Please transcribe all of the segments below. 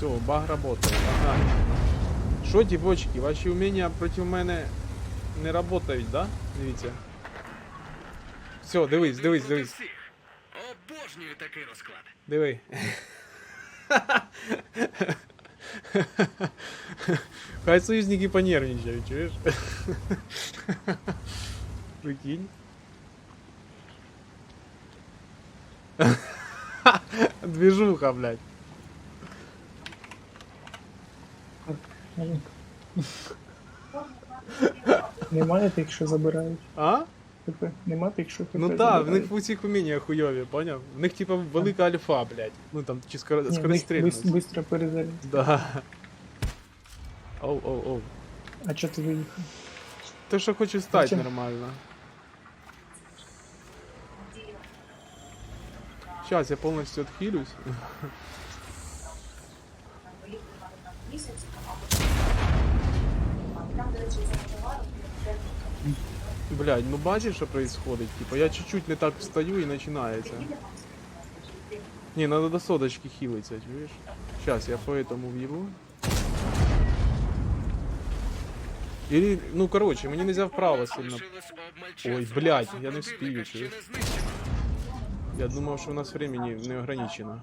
Все, баг работает. Ага. Що, дівочки, ваші уміння проти мене не работають, да? Дивіться. Все, дивись, дивись, дивись. Обожнюю такий розклад. Диви. Хай союзники понервничають, чуєш? Прикинь. Движуха, блядь. Немає тих, що забирають. А? Типу, нема тих, що Ну так, в них в усіх уміння хуйові, поняв? В них типа велика альфа, блядь. Ну там чи скоро, скорострільність. бис- Бистро перезаряд. Да. Оу, оу, оу. А чого ти виїхав? Те, що хочу стати нормально. Сейчас я полностью отхилюсь. Блядь, ну бачиш, що происходит? Типа я чуть-чуть не так встаю і починається. Не, надо до содочки хилиться, чуєш? Сейчас я по этому въебу. Или, ну короче, мені нельзя вправо сильно. Ой, блядь, я не чуєш? Я думав, що у нас времени не ограничено.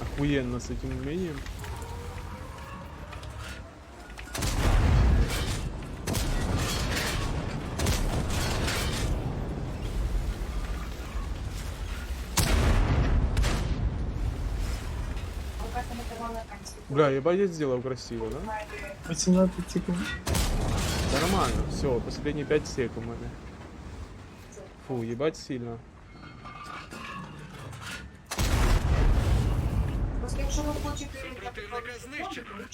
Охуенно с этим умением. Бля, ебать я сделал красиво, да? 18 секунд. Да нормально, все, последние 5 сек у. Фу, ебать сильно. Хочете Противника знищено.